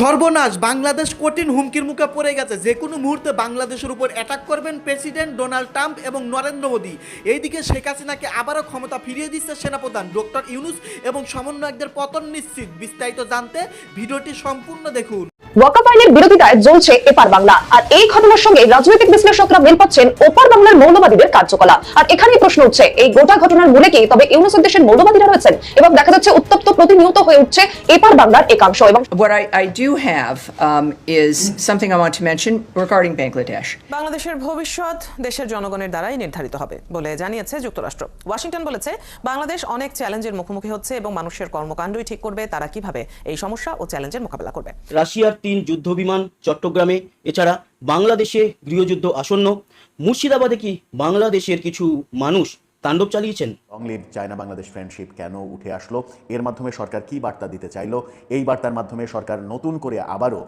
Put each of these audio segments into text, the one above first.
সর্বনাশ বাংলাদেশ কঠিন হুমকির মুখে পড়ে গেছে। যে কোনো মুহূর্তে বাংলাদেশের উপর অ্যাটাক করবেন প্রেসিডেন্ট ডোনাল্ড ট্রাম্প এবং নরেন্দ্র মোদী। এইদিকে শেখ হাসিনাকে আবারও ক্ষমতা ফিরিয়ে দিচ্ছে সেনাপ্রধান ডক্টর ইউনুস এবং সমন্বয়কদের পতন নিশ্চিত। বিস্তারিত জানতে ভিডিওটি সম্পূর্ণ দেখুন। ওয়াকাফ আইনের বিরোধিতায় জ্বলছে এপার বাংলা। আর এই ঘটনার সঙ্গে রাজনৈতিক বিশ্লেষকরা মেল পাচ্ছেন ওপার বাংলার মৌলবাদীদের কার্যকলাপ। আর এখানেই প্রশ্ন উঠছে এই গোটা ঘটনার মূলে কি তবে ইউনুসের দেশের মৌলবাদীরা রয়েছেন? এবং দেখা যাচ্ছে উত্তপ্ত প্রতিনিয়ত হয়ে উঠছে এপার বাংলার একাংশ এবং What I, I do have um, is something I want to mention regarding Bangladesh. বাংলাদেশের ভবিষ্যৎ দেশের জনগণের দ্বারাই নির্ধারিত হবে বলে জানিয়েছে যুক্তরাষ্ট্র। ওয়াশিংটন বলেছে বাংলাদেশ অনেক চ্যালেঞ্জের মুখোমুখি হচ্ছে এবং মানুষের কর্মকাণ্ডই ঠিক করবে তারা কীভাবে এই সমস্যা ও চ্যালেঞ্জের মোকাবেলা করবে। রাশিয়ার তিন যুদ্ধবিমান চট্টগ্রামে এছাড়া বাংলাদেশে গৃহযুদ্ধ আসন্ন। মুর্শিদাবাদে কি বাংলাদেশের কিছু মানুষ তাণ্ডব চালিয়েছেন? Long live China Bangladesh friendship কেন উঠে আসলো? এর মাধ্যমে সরকার কি বার্তা দিতে চাইলো? এই বার্তার মাধ্যমে সরকার নতুন করে আবারও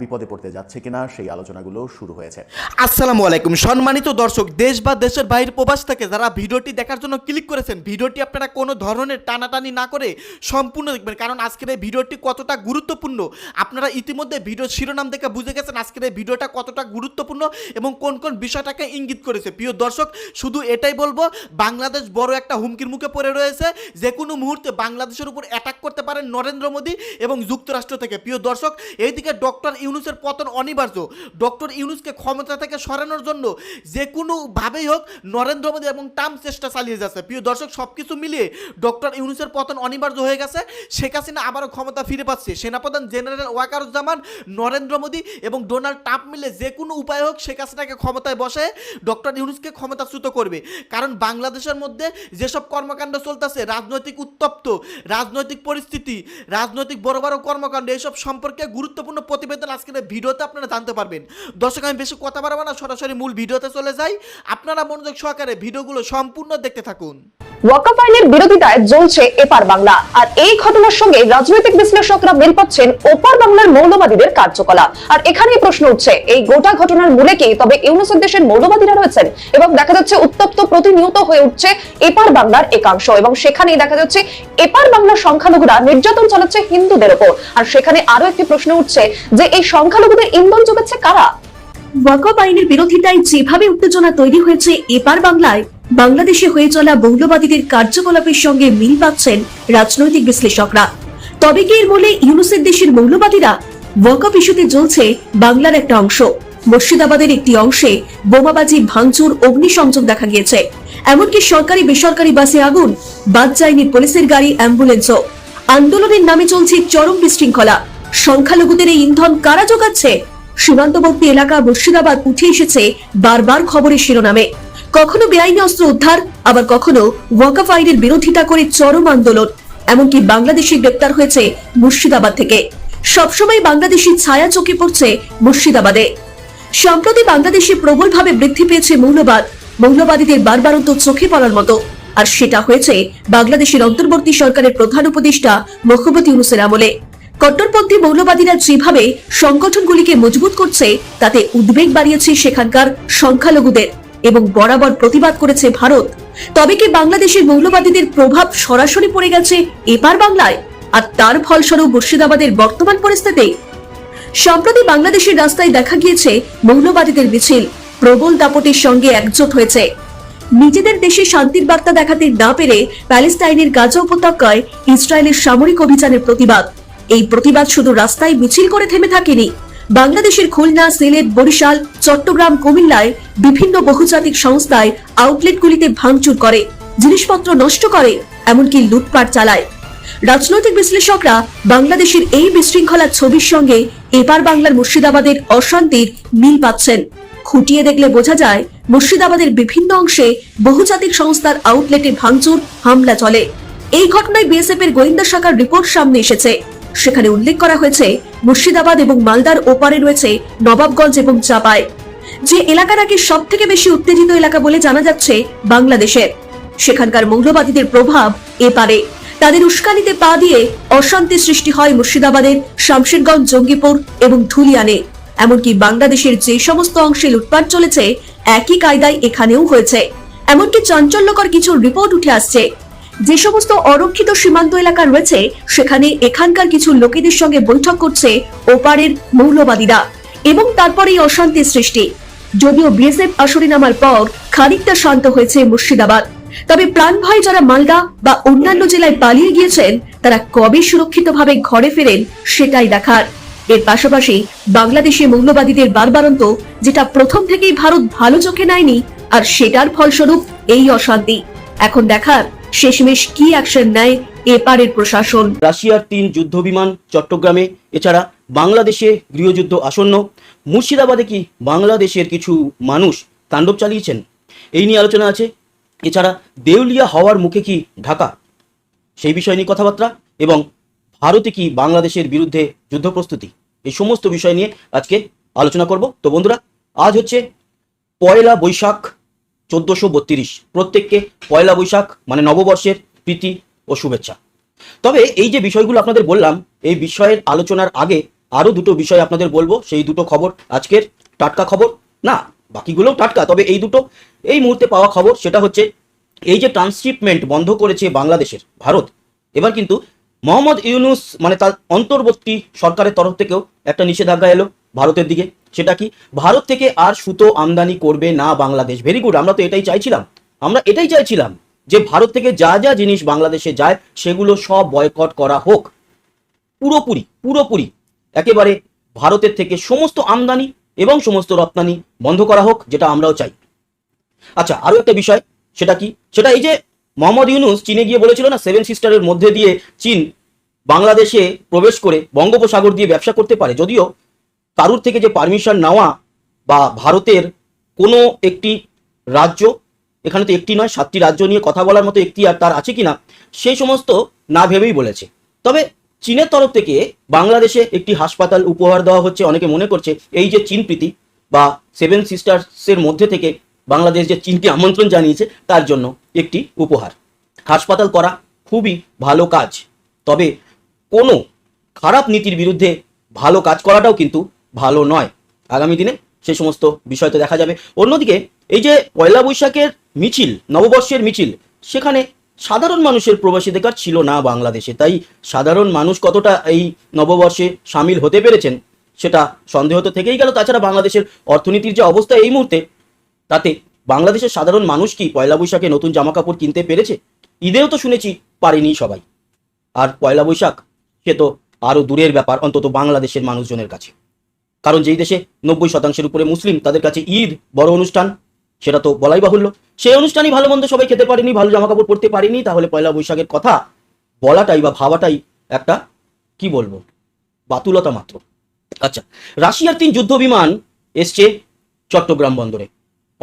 বিপদে পড়তে যাচ্ছে কিনা সেই আলোচনাগুলো শুরু হয়েছে। আসসালামু আলাইকুম। সম্মানিত দর্শক, দেশ বা দেশের বাইরে প্রবাস থেকে যারা ভিডিওটি দেখার জন্য ক্লিক করেছেন, ভিডিওটি আপনারা কোনো ধরনের টানাটানি না করে সম্পূর্ণ দেখবেন। কারণ আজকের এই ভিডিওটি কতটা গুরুত্বপূর্ণ, আপনারা ইতিমধ্যে ভিডিও শিরোনাম দেখে বুঝে গেছেন আজকের এই ভিডিওটা কতটা গুরুত্বপূর্ণ এবং কোন কোন বিষয়টাকে ইঙ্গিত করেছে। প্রিয় দর্শক, শুধু এটাই বলব, বাংলাদেশ বড় একটা হুমকির মুখে পড়ে রয়েছে যে কোনো মুহূর্তে বাংলাদেশের উপর অ্যাটাক করতে পারেন নরেন্দ্র মোদী এবং যুক্তরাষ্ট্র থেকে। প্রিয় দর্শক, এইদিকে ডক্টর ইউনুসের পতন অনিবার্য। ডক্টর ইউনুসকে ক্ষমতা থেকে সরানোর জন্য যে কোনোভাবেই হোক নরেন্দ্র মোদী এবং ট্রাম্প চেষ্টা চালিয়ে যাচ্ছে। প্রিয় দর্শক সব কিছু মিলিয়ে ডক্টর ইউনুসের পতন অনিবার্য হয়ে গেছে। শেখ হাসিনা আবারও ক্ষমতা ফিরে পাচ্ছে। সেনাপ্রধান জেনারেল ওয়াকারুজ্জামান, নরেন্দ্র মোদী এবং ডোনাল্ড ট্রাম্প মিলে যে কোনো উপায় হোক শেখ হাসিনাকে ক্ষমতায় বসে ডক্টর ইউনুসকে ক্ষমতাচ্যুত করবে। কারণ বাংলাদেশের মধ্যে যেসব কর্মকাণ্ড চলতেছে। রাজনৈতিক উত্তপ্ত, রাজনৈতিক পরিস্থিতি, রাজনৈতিক বড় বড় কর্মকাণ্ড এইসব সম্পর্কে গুরুত্বপূর্ণ প্রতিবেদন আজকের ভিডিওতে আপনারা জানতে পারবেন। দর্শক, আমি বেশি কথা বাড়াবো না, সরাসরি মূল ভিডিওতে চলে যাই। আপনারা মনোযোগ সহকারে ভিডিওগুলো সম্পূর্ণ দেখতে থাকুন। ওয়াকাফ আইনের বিরোধিতায় জ্বলছে এপার বাংলা, আর এই ঘটনার সঙ্গে রাজনৈতিক বিশ্লেষকরা মেল পাচ্ছেন ওপার বাংলার মৌলবাদীদের কার্যকলাপ। আর এখানেই প্রশ্ন উঠছে, এই গোটা ঘটনার মূলে কি তবে দেশের মৌলবাদীরা রয়েছেন? এবং দেখা যাচ্ছে, উত্তপ্ত, প্রতিনিয়ত হয়ে উঠছে এপার বাংলার একাংশ এবং সেখানেই দেখা যাচ্ছে এপার বাংলার সংখ্যালঘুরা নির্যাতন চালাচ্ছে হিন্দুদের ওপর। আর সেখানে আরও একটি প্রশ্ন উঠছে যে এই সংখ্যালঘুদের ইন্ধন যোগাচ্ছে কারা? ওয়াকফ আইনের বিরোধিতায় যেভাবে উত্তেজনা তৈরি হয়েছে এপার বাংলায়, বাংলাদেশে হয়ে চলা মৌলবাদীদের কার্যকলাপের সঙ্গে মিল পাচ্ছেন রাজনৈতিক বিশ্লেষকরা। তবে কি এর মূলে ইউনুসের দেশের মৌলবাদীরা? ওয়াকফ ইস্যুতে জ্বলছে বাংলার একটা অংশ। মুর্শিদাবাদের একটি অংশে বোমাবাজি, ভাঙচুর, অগ্নিসংযোগ দেখা গিয়েছে। এমনকি সরকারি বেসরকারি বাসে আগুন। বাদ যায়নি পুলিশের গাড়ি, অ্যাম্বুলেন্সও। আন্দোলনের নামে চলছে চরম বিশৃঙ্খলা। সংখ্যালঘুদের এই ইন্ধন কারা যোগাচ্ছে? সীমান্তবর্তী এলাকা মুর্শিদাবাদ উঠে এসেছে বারবার খবরের শিরোনামে। কখনো বেআইনি অস্ত্র উদ্ধার, আবার কখনো ওয়াকাফ আইনের বিরোধিতা করে চরম আন্দোলন। এমনকি বাংলাদেশি গ্রেপ্তার হয়েছে মুর্শিদাবাদ থেকে। সবসময় বাংলাদেশি ছায়া চোখে পড়ছে মুর্শিদাবাদে। সম্প্রতি বাংলাদেশে প্রবলভাবে বৃদ্ধি পেয়েছে মৌলবাদ। মৌলবাদীদের বারবারন্ত চোখে পড়ার মতো। আর সেটা হয়েছে বাংলাদেশের অন্তর্বর্তী সরকারের প্রধান উপদেষ্টা মোহাম্মদ ইউনুসের আমলে। কট্টরপন্থী মৌলবাদীরা যেভাবে সংগঠনগুলিকে মজবুত করছে, তাতে উদ্বেগ বাড়িয়েছে সেখানকার সংখ্যালঘুদের এবং বরাবর প্রতিবাদ করেছে ভারত। তবে কি বাংলাদেশের মৌলবাদীদের প্রভাব সরাসরি পড়ে গেছে এপার বাংলায়? আর তার ফলস্বরূপ মুর্শিদাবাদের বর্তমান পরিস্থিতি? সম্প্রতি বাংলাদেশের রাস্তায় দেখা গিয়েছে মৌলবাদীদের মিছিল। প্রবল দাপটের সঙ্গে একজোট হয়েছে। নিজেদের দেশে শান্তির বার্তা দেখাতে না পেরে প্যালেস্টাইনের গাজা উপত্যকায় ইসরায়েলের সামরিক অভিযানের প্রতিবাদ। এই প্রতিবাদ শুধু রাস্তায় মিছিল করে থেমে থাকেনি। বাংলাদেশের খুলনা, সিলেট, বরিশাল, চট্টগ্রাম, কুমিল্লায় বিভিন্ন বহুজাতিক সংস্থায় আউটলেটগুলিতে ভাঙচুর করে, জিনিসপত্র নষ্ট করে, এমনকি লুটপাট চালায়। রাজনৈতিক বিশ্লেষকরা বাংলাদেশের এই বিশৃঙ্খলার ছবির সঙ্গে এপার বাংলার মুর্শিদাবাদের অশান্তির মিল পাচ্ছেন। খুঁটিয়ে দেখলে বোঝা যায়, মুর্শিদাবাদের বিভিন্ন অংশে বহুজাতিক সংস্থার আউটলেটে ভাঙচুর, হামলা চলে। এই ঘটনায় বিএসএফ এর গোয়েন্দা শাখার রিপোর্ট সামনে এসেছে। সেখানে উল্লেখ করা হয়েছে, মুর্শিদাবাদ এবং মালদার ওপারে রয়েছে নবাবগঞ্জ এবং চাপায় যে এলাকা নাকি সব থেকে বেশি উত্তেজিত এলাকা বলে জানা যাচ্ছে বাংলাদেশের। সেখানকার মৌলবাদীদের প্রভাব এপারে। তাদের উস্কানিতে পা দিয়ে অশান্তি সৃষ্টি হয় মুর্শিদাবাদের শামশেরগঞ্জ, জঙ্গিপুর এবং ধুলিয়ানে। এমনকি বাংলাদেশের যে সমস্ত অংশে লুটপাট চলেছে, একই কায়দায় এখানেও হয়েছে। এমনকি চাঞ্চল্যকর কিছু রিপোর্ট উঠে আসছে। যে সমস্ত অরক্ষিত সীমান্ত এলাকা রয়েছে, সেখানে এখানকার কিছু লোকেদের সঙ্গে বৈঠক করছে ওপারের মৌলবাদীরা এবং তারপরেই অশান্তি সৃষ্টি। যদিও বিএসএফ আসরে নামার পর খানিকটা শান্ত হয়েছে মুর্শিদাবাদ। তবে প্রাণ ভয় যারা মালদা বা অন্যান্য জেলায় পালিয়ে গিয়েছেন, তারা কবে সুরক্ষিতভাবে ঘরে ফেরেন, সেটাই দেখার। এর পাশাপাশি বাংলাদেশে মৌলবাদীদের বারবারন্ত যেটা প্রথম থেকেই ভারত ভালো চোখে নেয়নি, আর সেটার ফলস্বরূপ এই অশান্তি। এখন দেখার শেষমেশ কি অ্যাকশন নেয় এপারের প্রশাসন। রাশিয়ার তিন যুদ্ধ বিমান চট্টগ্রামে, এছাড়া বাংলাদেশে গৃহযুদ্ধ আসন্ন। মুর্শিদাবাদে কি বাংলাদেশের কিছু মানুষ তাণ্ডব চালিয়েছেন? এই নিয়ে আলোচনা আছে। এছাড়া দেউলিয়া হওয়ার মুখে কি ঢাকা? সেই বিষয় নিয়ে কথাবার্তা এবং ভারতে কি বাংলাদেশের বিরুদ্ধে যুদ্ধ প্রস্তুতি? এই সমস্ত বিষয় নিয়ে আজকে আলোচনা করব। তো বন্ধুরা, আজ হচ্ছে পয়লা বৈশাখ চোদ্দোশো বত্রিশ। প্রত্যেককে পয়লা বৈশাখ মানে নববর্ষের প্রীতি ও শুভেচ্ছা। তবে এই যে বিষয়গুলো আপনাদের বললাম, এই বিষয়ের আলোচনার আগে আরও দুটো বিষয় আপনাদের বলব। সেই দুটো খবর, আজকের টাটকা খবর। না, বাকিগুলোও টাটকা, তবে এই দুটো, এই মুহূর্তে পাওয়া খবর সেটা হচ্ছে, এই যে ট্রান্সশিপমেন্ট বন্ধ করেছে বাংলাদেশের, ভারত। এবার কিন্তু মোহাম্মদ ইউনুস মানে তার অন্তর্বর্তী সরকারের তরফ থেকেও একটা নিষেধাজ্ঞা এলো ভারতের দিকে। সেটা কি? ভারত থেকে আর সুতো আমদানি করবে না বাংলাদেশ। ভেরি গুড আমরা তো এটাই চাইছিলাম। আমরা এটাই চাইছিলাম যে ভারত থেকে যা যা জিনিস বাংলাদেশে যায়, সেগুলো সব বয়কট করা হোক। পুরোপুরি পুরোপুরি। একেবারে ভারতের থেকে সমস্ত আমদানি এবং সমস্ত রপ্তানি বন্ধ করা হোক, যেটা আমরাও চাই। আচ্ছা আরও একটা বিষয়, সেটা কি? সেটা এই যে মোহাম্মদ ইউনুস চীনে গিয়ে বলেছিল না সেভেন সিস্টারের মধ্যে দিয়ে চীন বাংলাদেশে প্রবেশ করে বঙ্গোপসাগর দিয়ে ব্যবসা করতে পারে। যদিও কারুর থেকে যে পারমিশন নেওয়া বা ভারতের কোনো একটি রাজ্য, এখানে তো একটি নয়, সাতটি রাজ্য নিয়ে কথা বলার মতো একটি আর তার আছে কিনা, সেই সমস্ত না ভেবেই বলেছে। তবে চীনের তরফ থেকে বাংলাদেশে একটি হাসপাতাল উপহার দেওয়া হচ্ছে, অনেকে মনে করছে, এই যে চীন প্রীতি বা সেভেন সিস্টার্সের মধ্যে থেকে বাংলাদেশ যে চীনকে আমন্ত্রণ জানিয়েছে, তার জন্য একটি উপহার। হাসপাতাল করা খুবই ভালো কাজ, তবে কোনো খারাপ নীতির বিরুদ্ধে ভালো কাজ করাটাও কিন্তু ভালো নয়। আগামী দিনে সে সমস্ত বিষয় তো দেখা যাবে। অন্যদিকে, এই যে পয়লা বৈশাখের মিছিল, নববর্ষের মিছিল, সেখানে সাধারণ মানুষের প্রবাসীদের ছিল না বাংলাদেশে। তাই সাধারণ মানুষ কতটা এই নববর্ষে সামিল হতে পেরেছেন, সেটা সন্দেহ তো থেকেই গেল। তাছাড়া বাংলাদেশের অর্থনীতির যে অবস্থা এই মুহূর্তে তাতে বাংলাদেশের সাধারণ মানুষ কি পয়লা বৈশাখে নতুন জামা কাপড় কিনতে পেরেছে? ঈদেও তো শুনেছি পারেনি সবাই। আর পয়লা বৈশাখ, সে তো আরও দূরের ব্যাপার, অন্তত বাংলাদেশের মানুষজনের কাছে। কারণ যেই দেশে নব্বই শতাংশের উপরে মুসলিম, তাদের কাছে ঈদ বড় অনুষ্ঠান, সেটা তো বলাই বাহুল্য। সেই অনুষ্ঠানই ভালো মন্দ সবাই খেতে পারেনি, ভালো জামা কাপড় পরতে পারেনি, তাহলে পয়লা বৈশাখের কথা বলাটাই বা ভাবাটাই একটা, কি বলব, বাতুলতা মাত্র। আচ্ছা রাশিয়ার তিন যুদ্ধ বিমান এসছে চট্টগ্রাম বন্দরে।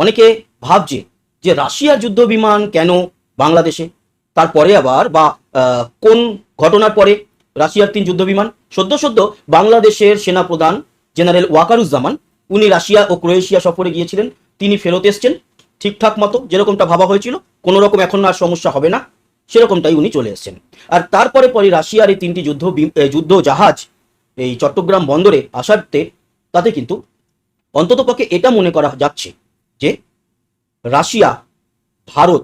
অনেকে ভাবছে যে রাশিয়ার যুদ্ধ বিমান কেন বাংলাদেশে? তারপরে আবার বা কোন ঘটনার পরে রাশিয়ার তিন যুদ্ধ বিমান সদ্য সদ্য বাংলাদেশের সেনাপ্রধান জেনারেল ওয়াকারুজ্জামান, উনি রাশিয়া ও ক্রোয়েশিয়া সফরে গিয়েছিলেন। তিনি ফেরত এসছেন। ঠিকঠাক মতো যেরকমটা ভাবা হয়েছিল, কোনো রকম এখন আর সমস্যা হবে না। সেরকমটাই উনি চলে এসেছেন। আর তারপরে পরে রাশিয়ার এই তিনটি যুদ্ধ যুদ্ধ জাহাজ এই চট্টগ্রাম বন্দরে আসাতে, তাতে কিন্তু অন্ততপক্ষে এটা মনে করা যাচ্ছে যে রাশিয়া, ভারত,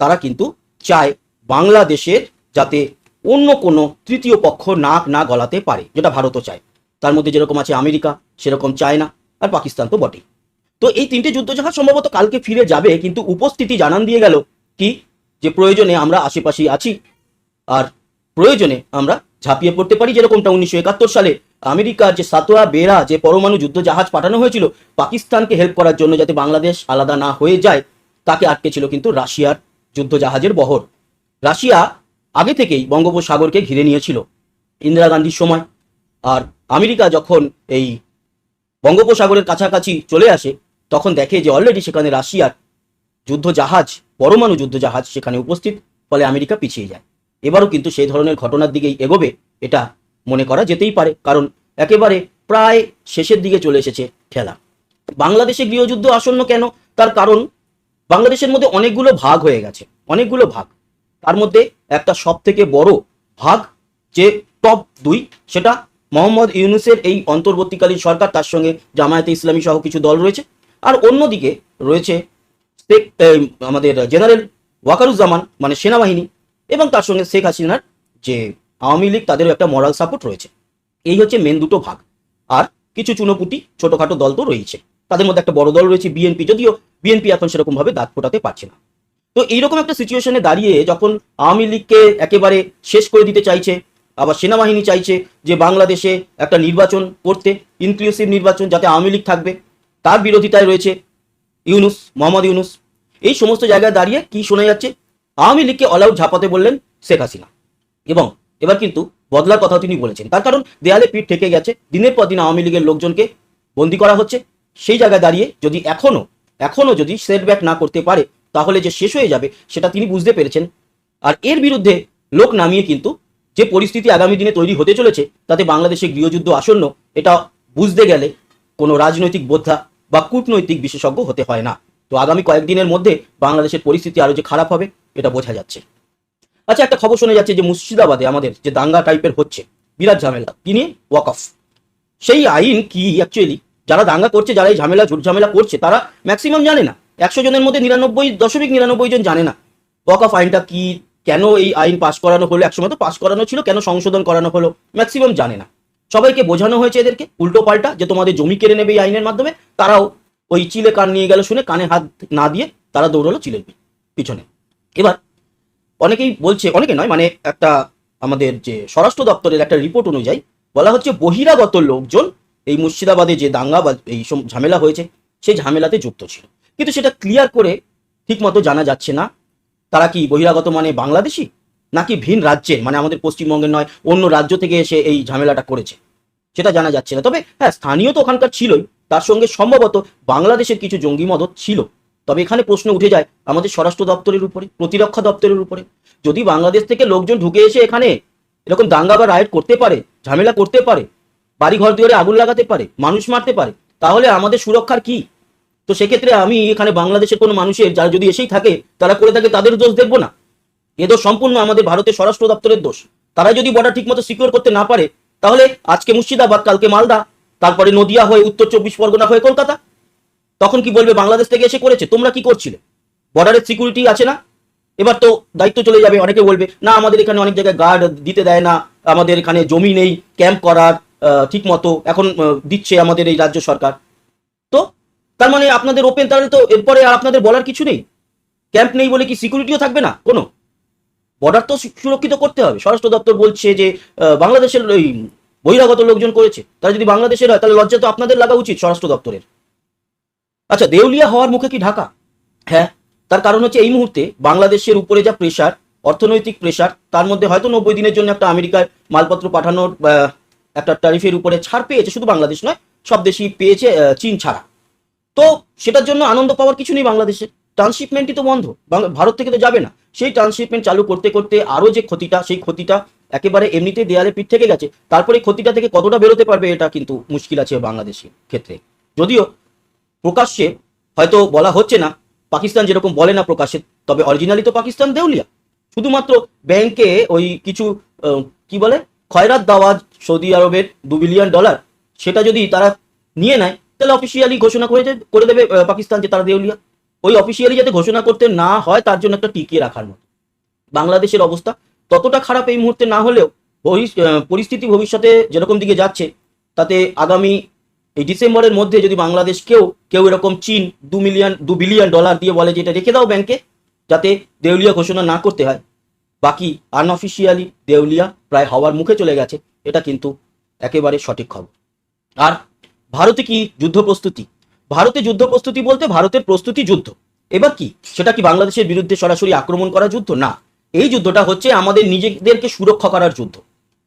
তারা কিন্তু চায় বাংলাদেশের যাতে অন্য কোনো তৃতীয় পক্ষ নাক না গলাতে পারে, যেটা ভারতও চায়। তার মধ্যে যেরকম আছে আমেরিকা, সেরকম চায়না আর পাকিস্তান তো বটেই। তো এই তিনটে যুদ্ধ যুদ্ধজাহাজ সম্ভবত কালকে ফিরে যাবে, কিন্তু উপস্থিতি জানান দিয়ে গেল কি যে প্রয়োজনে আমরা আশেপাশেই আছি আর প্রয়োজনে আমরা ঝাঁপিয়ে পড়তে পারি, যেরকমটা উনিশশো একাত্তর সালে আমেরিকার যে সাতোয়া বেরা যে পরমাণু যুদ্ধ জাহাজ পাঠানো হয়েছিল, পাকিস্তানকে হেল্প করার জন্য যাতে বাংলাদেশ আলাদা না হয়ে যায়, তাকে আটকে ছিল কিন্তু রাশিয়ার যুদ্ধ জাহাজের বহর। রাশিয়া আগে থেকেই বঙ্গোপসাগরকে ঘিরে নিয়েছিল ইন্দিরা গান্ধীর সময়। আর আমেরিকা যখন এই বঙ্গোপসাগরের কাছাকাছি চলে আসে, তখন দেখে যে অলরেডি সেখানে রাশিয়ার যুদ্ধ জাহাজ, পরমাণু যুদ্ধ জাহাজ সেখানে উপস্থিত, ফলে আমেরিকা পিছিয়ে যায়। এবারও কিন্তু সেই ধরনের ঘটনার দিকেই এগোবে, এটা মনে করা যেতেই পারে, কারণ একেবারে প্রায় শেষের দিকে চলে এসেছে খেলা। বাংলাদেশে গৃহযুদ্ধ আসন্ন কেন? তার কারণ বাংলাদেশের মধ্যে অনেকগুলো ভাগ হয়ে গেছে, অনেকগুলো ভাগ। তার মধ্যে একটা সব থেকে বড় ভাগ যে টপ দুই, সেটা মোহাম্মদ ইউনুসের এই অন্তর্বর্তীকালীন সরকার, তার সঙ্গে জামায়াতে ইসলামী সহ কিছু দল রয়েছে। আর অন্যদিকে রয়েছে আমাদের জেনারেল ওয়াকারুজ্জামান মানে সেনাবাহিনী, এবং তার সঙ্গে শেখ হাসিনার যে আওয়ামী লীগ তাদেরও একটা মরাল সাপোর্ট রয়েছে। এই হচ্ছে মেন দুটো ভাগ। আর কিছু চুনোপুটি, ছোটখাটো দল তো রয়েছে। তাদের মধ্যে একটা বড় দল রয়েছে বিএনপি যদিও বিএনপি এখন সেরকম ভাবে দাঁত ফোটাতে পারছে না। তো এইরকম একটা সিচুয়েশনে দাঁড়িয়ে যখন আওয়ামী লীগকে একেবারে শেষ করে দিতে চাইছে, আবার সেনাবাহিনী চাইছে যে বাংলাদেশে একটা নির্বাচন করতে ইনক্লুসিভ নির্বাচন যাতে আওয়ামী লীগ থাকবে, তার বিরোধিতায় রয়েছে ইউনুস, মোহাম্মদ ইউনুস। এই সমস্ত জায়গায় দাঁড়িয়ে কি শোনা যাচ্ছে? আওয়ামী লীগকে অল আউট ঝাঁপাতে বললেন শেখ হাসিনা। এবং এবার কিন্তু বদলার কথা তিনি বলেছেন। তার কারণ, দেয়ালে পিঠ ঠেকে গেছে। দিনের পর দিন আওয়ামী লীগের লোকজনকে বন্দি করা হচ্ছে। সেই জায়গায় দাঁড়িয়ে যদি এখনও এখনও যদি সেটব্যাক না করতে পারে, তাহলে যে শেষ হয়ে যাবে, সেটা তিনি বুঝতে পেরেছেন। আর এর বিরুদ্ধে লোক নামিয়ে কিন্তু যে পরিস্থিতি আগামী দিনে তৈরি হতে চলেছে, তাতে বাংলাদেশে গৃহযুদ্ধ আসন্ন, এটা বুঝতে গেলে কোনো রাজনৈতিক বোদ্ধা বা কূটনৈতিক বিশেষজ্ঞ হতে হয় না। তো আগামী কয়েকদিনের মধ্যে বাংলাদেশের পরিস্থিতি আরও যে খারাপ হবে, এটা বোঝা যাচ্ছে। আচ্ছা একটা খবর শোনা যাচ্ছে যে মুর্শিদাবাদে আমাদের যে দাঙ্গা টাইপের হচ্ছে, বিরাট ঝামেলা, তিনি ওয়াকফ। সেই আইন কি অ্যাকচুয়ালি যারা দাঙ্গা করছে, যারা এই ঝামেলা ঝামেলা করছে, তারা ম্যাক্সিমাম জানে না। একশো জনের মধ্যে নিরানব্বই দশমিক নিরানব্বই জন জানে না। ওয়াকফ আইনটা কি, কেন এই আইন পাশ করানো হলো? একসময় তো পাশ করানো ছিল, কেন সংশোধন করানো হলো? ম্যাক্সিমাম জানে না। সবাইকে বোঝানো হয়েছে এদেরকে, উল্টো পাল্টা, যে তোমাদের জমি কেড়ে নেবে এই আইনের মাধ্যমে, তারাও ওই চিলে কান নিয়ে গেল শুনে, কানে হাত না দিয়ে তারা দৌড়ালো চিলের পিছনে। এবার অনেকেই বলছে, অনেকে নয় মানে একটা আমাদের যে স্বরাষ্ট্র দপ্তরের একটা রিপোর্ট অনুযায়ী বলা হচ্ছে বহিরাগত লোকজন এই মুর্শিদাবাদে যে দাঙ্গা বা এই ঝামেলা হয়েছে, সেই ঝামেলাতে যুক্ত ছিল। কিন্তু সেটা ক্লিয়ার করে ঠিকমতো জানা যাচ্ছে না, তারা কি বহিরাগত মানে বাংলাদেশি, নাকি ভিন রাজ্যের মানে আমাদের পশ্চিমবঙ্গের নয়, অন্য রাজ্য থেকে এসে এই ঝামেলাটা করেছে, সেটা জানা যাচ্ছে না। তবে হ্যাঁ স্থানীয় তো ওখানকার ছিলই, তার সঙ্গে সম্ভবত বাংলাদেশের কিছু জঙ্গি মদত ছিল। তবে এখানে প্রশ্ন উঠে যায়, আমাদের স্বরাষ্ট্র দপ্তরের উপরে, প্রতিরক্ষা দপ্তরের উপরে। যদি বাংলাদেশ থেকে লোকজন ঢুকে এসে এখানে এরকম দাঙ্গা বা রায়ট করতে পারে, ঝামেলা করতে পারে বাড়ি ঘর দুয়ারে আগুন লাগাতে পারে, মানুষ মারতে পারে, তাহলে আমাদের সুরক্ষার কি? তো সেক্ষেত্রে আমি এখানে বাংলাদেশের কোনো মানুষের, যারা যদি এসেই থাকে, তারা করে থাকে, তাদের দোষ দেখব না। এ দোষ সম্পূর্ণ আমাদের ভারতের স্বরাষ্ট্র দপ্তরের দোষ। তারা যদি বর্ডার ঠিকমতো সিকিউর করতে না পারে, তাহলে আজকে মুর্শিদাবাদ, কালকে মালদা, তারপরে নদিয়া হয়ে উত্তর চব্বিশ পরগনা হয়ে কলকাতা তখন কি বলবে বাংলাদেশ থেকে এসে করেছে? তোমরা কি করছিলে? বর্ডারের সিকিউরিটি আছে না? এবার তো দায়িত্ব চলে যাবে, অনেকে বলবে, না, আমাদের এখানে অনেক জায়গায় গার্ড দিতে দেয় না, আমাদের এখানে জমি নেই ক্যাম্প করার ঠিক মতো এখন দিচ্ছে আমাদের এই রাজ্য সরকার। তো তার মানে আপনাদের ওপেন তাহলে তো এরপরে আর আপনাদের বলার কিছু নেই? ক্যাম্প নেই বলে কি সিকিউরিটিও থাকবে না? কোনো? বর্ডার তো সুরক্ষিত করতে হবে। স্বরাষ্ট্র দপ্তর বলছে যে বাংলাদেশের ওই বহিরাগত লোকজন করেছে। তারা যদি বাংলাদেশের হয়, তাহলে লজ্জা তো আপনাদের লাগা উচিত স্বরাষ্ট্র দপ্তরের। আচ্ছা দেউলিয়া হওয়ার মুখে কি ঢাকা? হ্যাঁ তার কারণ হচ্ছে এই মুহূর্তে বাংলাদেশের উপরে যা প্রেশার অর্থনৈতিক প্রেশার তার মধ্যে হয়তো নব্বই দিনের জন্য একটা আমেরিকায় মালপত্র পাঠানোর একটা ট্যারিফের উপরে ছাড় পেয়েছে, শুধু বাংলাদেশ নয়, সব দেশই পেয়েছে চীন ছাড়া। তো সেটার জন্য আনন্দ পাওয়ার কিছু নেই বাংলাদেশে ট্রান্সশিপমেন্টই তো বন্ধ ভারত থেকে তো যাবে না। সেই ট্রান্সশিপমেন্ট চালু করতে করতে আরও যে ক্ষতিটা, সেই ক্ষতিটা একেবারে এমনিতে দেয়ালে পিঠ থেকে গেছে। তারপরে ক্ষতিটা থেকে কতটা বেরোতে পারবে, এটা কিন্তু মুশকিল আছে বাংলাদেশের ক্ষেত্রে। যদিও প্রকাশ্যে হয়তো বলা হচ্ছে না, পাকিস্তান যেরকম বলে না প্রকাশ্যে, তবে অরিজিনালি তো পাকিস্তান দেউলিয়া। শুধুমাত্র ব্যাংকে ওই কিছু কি বলে, খয়রাত দেওয়া সৌদি আরবের দু বিলিয়ন ডলার সেটা যদি তারা নিয়ে নেয়, তাহলে অফিসিয়ালি ঘোষণা করে করে দেবে পাকিস্তান যে তারা দেউলিয়া। ওই অফিসিয়ালি যাতে ঘোষণা করতে না হয়, তার জন্য একটা টিকিয়ে রাখার মতো। বাংলাদেশের অবস্থা ততটা খারাপ এই মুহূর্তে না হলেও পরিস্থিতি ভবিষ্যতে যেরকম দিকে যাচ্ছে, তাতে আগামী এই ডিসেম্বরের মধ্যে যদি বাংলাদেশ কেউ কেউ এরকম চীন দু মিলিয়ন দু বিলিয়ন ডলার দিয়ে বলে যে এটা রেখে দাও ব্যাংকে যাতে দেউলিয়া ঘোষণা না করতে হয়। বাকি আনঅফিসিয়ালি দেউলিয়া প্রায় হওয়ার মুখে চলে গেছে, এটা কিন্তু একেবারে সঠিক খবর। আর ভারতে কি যুদ্ধ প্রস্তুতি? ভারতে যুদ্ধ প্রস্তুতি বলতে ভারতের প্রস্তুতি যুদ্ধ। এবার কি? সেটা কি বাংলাদেশের বিরুদ্ধে সরাসরি আক্রমণ করা যুদ্ধ? না। এই যুদ্ধটা হচ্ছে আমাদের নিজেদেরকে সুরক্ষা করার যুদ্ধ,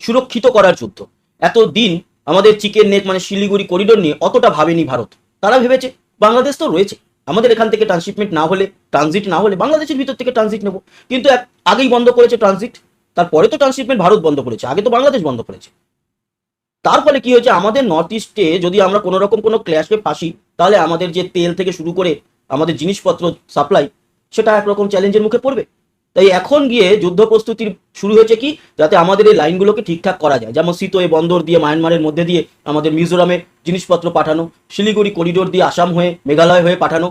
সুরক্ষিত করার যুদ্ধ। এত দিন আমাদের চিকেন নেক মানে শিলিগুড়ি করিডোর নিয়ে অতটা ভাবেনি ভারত। তারা ভেবেছে, বাংলাদেশ তো রয়েছে। আমাদের এখান থেকে ট্রান্সশিপমেন্ট না হলে ট্রানজিট না হলে বাংলাদেশের ভিতর থেকে ট্রানজিট নেব। কিন্তু আগেই বন্ধ করেছে ট্রানজিট তারপরে তো ট্রান্সশিপমেন্ট ভারত বন্ধ করেছে, আগে তো বাংলাদেশ বন্ধ করেছে। তার ফলে কি হয়েছে, আমাদের নর্থ ইস্টে যদি আমরা কোনো রকম কোনো ক্ল্যাশে ফাঁসি, তাহলে আমাদের যে তেল থেকে শুরু করে আমাদের জিনিসপত্র সাপ্লাই সেটা একরকম চ্যালেঞ্জের মুখে পড়বে। তাই এখন গিয়ে যুদ্ধ প্রস্তুতির শুরু হয়েছে কি? যাতে আমাদের এই লাইনগুলোকে ঠিকঠাক করা যায়। যেমন সিতোয়ে বন্দর দিয়ে মায়ানমারের মধ্যে দিয়ে আমাদের মিজোরামে জিনিসপত্র পাঠানো, শিলিগুড়ি করিডোর দিয়ে আসাম হয়ে মেঘালয় হয়ে পাঠানো,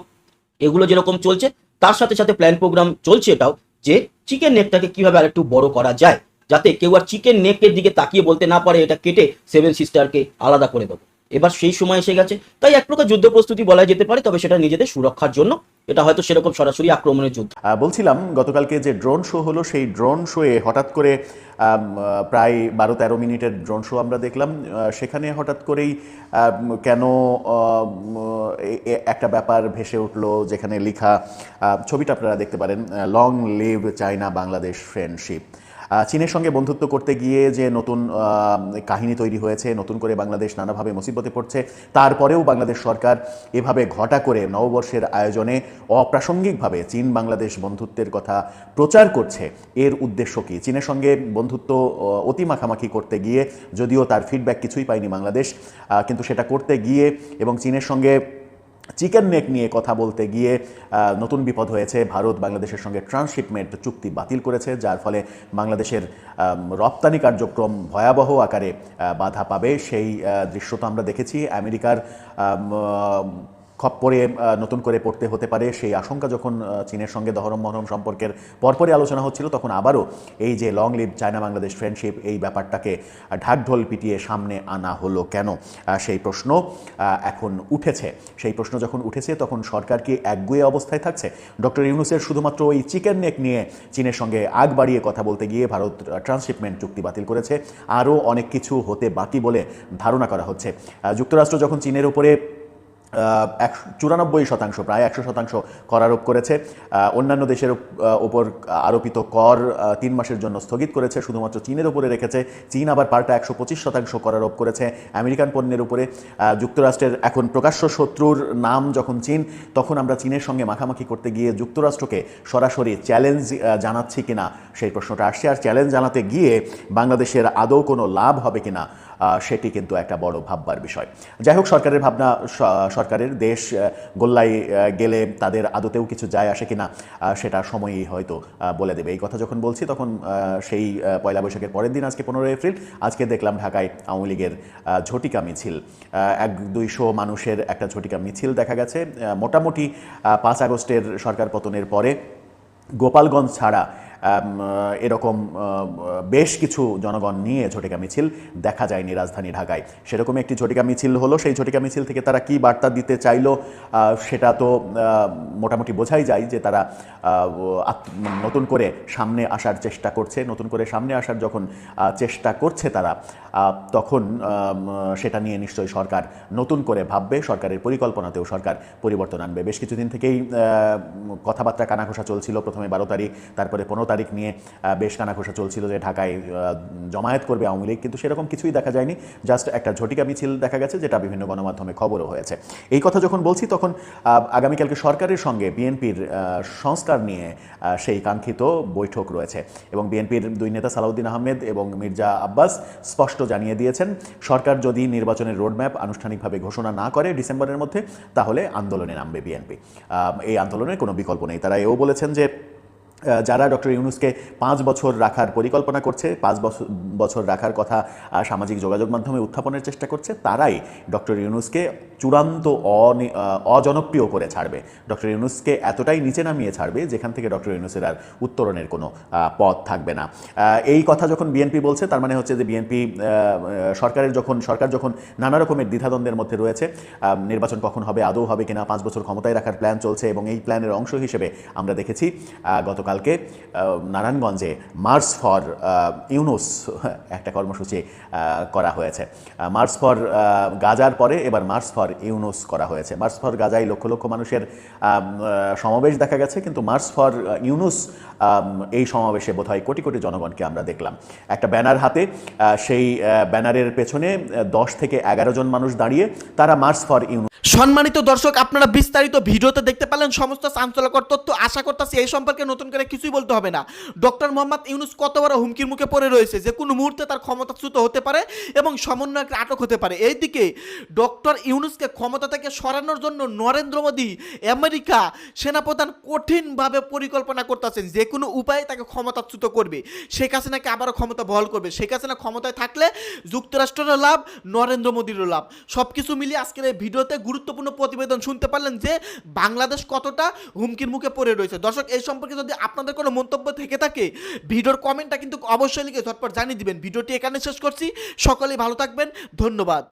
এগুলো যেরকম চলছে, তার সাথে সাথে প্ল্যান প্রোগ্রাম চলছে এটাও যে চিকেন নেকটাকে কীভাবে আরেকটু বড় করা যায়, যাতে কেউ আর চিকেন নেকের দিকে তাকিয়ে বলতে না পারে, এটা কেটে সেভেন সিস্টারকে আলাদা করে দেবো। এবার সেই সময় এসে গেছে। তাই এক প্রকার যুদ্ধ প্রস্তুতি বলা যেতে পারে, তবে সেটা নিজেদের সুরক্ষার জন্য এটা হয়তো সেরকম সরাসরি আক্রমণের যুদ্ধ। বলছিলাম, গতকালকে যে ড্রোন শো হলো, সেই ড্রোন শোয়ে হঠাৎ করে প্রায় বারো তেরো মিনিটের ড্রোন শো আমরা দেখলাম। সেখানে হঠাৎ করেই কেন একটা ব্যাপার ভেসে উঠল যেখানে লেখা ছবিটা আপনারা দেখতে পারেন long live China Bangladesh friendship চীনের সঙ্গে বন্ধুত্ব করতে গিয়ে যে নতুন কাহিনী তৈরি হয়েছে, নতুন করে বাংলাদেশ নানাভাবে মুসিবতে পড়ছে, তারপরেও বাংলাদেশ সরকার এভাবে ঘটা করে নববর্ষের আয়োজনে অপ্রাসঙ্গিকভাবে চীন বাংলাদেশ বন্ধুত্বের কথা প্রচার করছে। এর উদ্দেশ্য কি? চীনের সঙ্গে বন্ধুত্ব অতি মাখামাখি করতে গিয়ে যদিও তার ফিডব্যাক কিছুই পায়নি বাংলাদেশ কিন্তু সেটা করতে গিয়ে এবং চীনের সঙ্গে চিকেন নেক নিয়ে কথা বলতে গিয়ে নতুন বিপদ হয়েছে। ভারত বাংলাদেশের সঙ্গে ট্রান্সশিপমেন্ট চুক্তি বাতিল করেছে, যার ফলে বাংলাদেশের রপ্তানি কার্যক্রম ভয়াবহ আকারে বাধা পাবে। সেই দৃশ্য তো আমরা দেখেছি। আমেরিকার খপ্পরে নতুন করে পড়তে হতে পারে। সেই আশঙ্কা যখন চীনের সঙ্গে দহরম মহরম সম্পর্কের পরপরই আলোচনা হচ্ছিল, তখন আবারও এই যে long live China Bangladesh friendship এই ব্যাপারটাকে ঢাকঢোল পিটিয়ে সামনে আনা হলো কেন? সেই প্রশ্ন এখন উঠেছে। সেই প্রশ্ন যখন উঠেছে, তখন সরকার কি একগুয়ে অবস্থায় থাকছে? ডক্টর ইউনুসের শুধুমাত্র ওই চিকেন নেক নিয়ে চীনের সঙ্গে আগ বাড়িয়ে কথা বলতে গিয়ে ভারত ট্রান্সশিপমেন্ট চুক্তি বাতিল করেছে। আরও অনেক কিছু হতে বাকি বলে ধারণা করা হচ্ছে। যুক্তরাষ্ট্র যখন চীনের উপরে এক চুরানব্বই শতাংশ, প্রায় একশো শতাংশ কর আরোপ করেছে। অন্যান্য দেশের ওপর আরোপিত কর তিন মাসের জন্য স্থগিত করেছে। শুধুমাত্র চীনের উপরে রেখেছে। চীন আবার পাল্টা একশো পঁচিশ শতাংশ কর আরোপ করেছে আমেরিকান পণ্যের উপরে। যুক্তরাষ্ট্রের এখন প্রকাশ্য শত্রুর নাম যখন চীন, তখন আমরা চীনের সঙ্গে মাখামাখি করতে গিয়ে যুক্তরাষ্ট্রকে সরাসরি চ্যালেঞ্জ জানাচ্ছি কিনা সেই প্রশ্নটা আসছে। আর চ্যালেঞ্জ জানাতে গিয়ে বাংলাদেশের আদৌ কোনো লাভ হবে কিনা সেটি কিন্তু একটা বড় ভাববার বিষয়। যাই হোক, সরকারের ভাবনা সরকারের দেশ গোল্লায় গেলে তাদের আদতেও কিছু যায় আসে কিনা সেটা সময়ই হয়তো বলে দেবে। এই কথা যখন বলছি, তখন সেই পয়লা বৈশাখের পরের দিন, আজকে পনেরোই এপ্রিল, আজকে দেখলাম ঢাকায় আওয়ামী লীগের ঝটিকা মিছিল। এক দুইশো মানুষের একটা ঝটিকা মিছিল দেখা গেছে। মোটামুটি পাঁচ আগস্টের সরকার পতনের পরে গোপালগঞ্জ ছাড়া এরকম বেশ কিছু জনগণ নিয়ে ঝটিকা মিছিল দেখা যায়নি রাজধানী ঢাকায়। সেরকম একটি ঝটিকা মিছিল হলো, সেই ঝটিকা মিছিল থেকে তারা কি বার্তা দিতে চাইলো সেটা তো মোটামুটি বোঝাই যায় যে তারা নতুন করে সামনে আসার চেষ্টা করছে। নতুন করে সামনে আসার যখন চেষ্টা করছে তারা তখন সেটা নিয়ে নিশ্চয়ই সরকার নতুন করে ভাববে, সরকারের পরিকল্পনাতেও সরকার পরিবর্তন আনবে। বেশ কিছুদিন থেকেই কথাবার্তা কানাঘোষা চলছিল প্রথমে বারো তারিখ, তারপরে পনেরো তারিখ নিয়ে বেশ কানাঘোষা চলছিল যে ঢাকায় জমায়েত করবে আওয়ামী লীগ, কিন্তু সেরকম কিছুই দেখা যায়নি। জাস্ট একটা ঝটিকা মিছিল দেখা গেছে, যেটা বিভিন্ন গণমাধ্যমে খবরও হয়েছে। এই কথা যখন বলছি, তখন আগামীকালকে সরকারের সঙ্গে বিএনপির সংস্কার নিয়ে সেই কাঙ্ক্ষিত বৈঠক রয়েছে। এবং বিএনপির দুই নেতা সালাউদ্দিন আহমেদ এবং মির্জা আব্বাস স্পষ্ট জানিয়ে দিয়েছেন, সরকার যদি নির্বাচনের রোডম্যাপ আনুষ্ঠানিকভাবে ঘোষণা না করে ডিসেম্বরের মধ্যে, তাহলে আন্দোলনে নামবে বিএনপি। এই আন্দোলনের কোনো বিকল্প নেই। তারা এও বলেছেন যে যারা ডক্টর ইউনুসকে পাঁচ বছর রাখার পরিকল্পনা করছে, পাঁচ বছর বছর রাখার কথা সামাজিক যোগাযোগ মাধ্যমে উত্থাপনের চেষ্টা করছে, তারাই ডক্টর ইউনুসকে চূড়ান্ত অজনপ্রিয় করে ছাড়বে। ডক্টর ইউনুসকে এতটাই নিচে নামিয়ে ছাড়বে যেখান থেকে ডক্টর ইউনুসের আর উত্তরণের কোনো পথ থাকবে না। এই কথা যখন বিএনপি বলছে, তার মানে হচ্ছে যে বিএনপি সরকারের যখন, সরকার যখন নানা রকমের দ্বিধাদ্বন্দ্বের মধ্যে রয়েছে নির্বাচন কখন হবে, আদৌ হবে কিনা, পাঁচ বছর ক্ষমতায় রাখার প্ল্যান চলছে এবং এই প্ল্যানের অংশ হিসেবে আমরা দেখেছি গতকালকে নারায়ণগঞ্জে মার্চ ফর ইউনুস একটা কর্মসূচি করা হয়েছে। মার্চ ফর গাজার পরে, এবার মার্চ ফর ইউনুস করা হয়েছে। মার্চ ফর গাজায় লক্ষ লক্ষ মানুষের সমাবেশ দেখা গেছে, কিন্তু মার্স ফর ইউনুস এই সমাবেশে বোধ হয় কোটি কোটি জনগণকে আমরা দেখলাম। একটা ব্যানার হাতে সেই ব্যানারের পেছনে দশ থেকে এগারো জন মানুষ দাঁড়িয়ে, তারা মার্স ফর ইউনুস সম্মানিত দর্শক, আপনারা বিস্তারিত ভিডিওতে দেখতে পেলেন সমস্ত চাঞ্চল্যকর তথ্য। আশা করতেছি এই সম্পর্কে নতুন করে কিছুই বলতে হবে না। ডক্টর মোহাম্মদ ইউনুস কত বড় হুমকির মুখে পড়ে রয়েছে? যে কোনো মুহূর্তে তার ক্ষমতাচ্যুত হতে পারে এবং সমন্বয়কে আটক হতে পারে। এইদিকে ডক্টর ইউনুসকে ক্ষমতা থেকে সরানোর জন্য নরেন্দ্র মোদী আমেরিকা সেনাপ্রধান কঠিনভাবে পরিকল্পনা করতেছেন। যে কোনো উপায়ে তাকে ক্ষমতাচ্যুত করবে। শেখ হাসিনাকে আবারও ক্ষমতা বহল করবে। শেখ হাসিনা ক্ষমতায় থাকলে যুক্তরাষ্ট্রেরও লাভ, নরেন্দ্র মোদীরও লাভ। সব কিছু মিলিয়ে আজকের এই ভিডিওতে গুরুত্বপূর্ণ প্রতিবেদন শুনতে পারলেন যে বাংলাদেশ কতটা হুমকির মুখে পড়ে রয়েছে। দর্শক, এই সম্পর্কে যদি আপনাদের কোনো মন্তব্য থেকে থাকে, ভিডিওর কমেন্টটা কিন্তু অবশ্যই লিখে ঝটপট জানিয়ে দিবেন। ভিডিওটি এখানে শেষ করছি। সকলেই ভালো থাকবেন। ধন্যবাদ।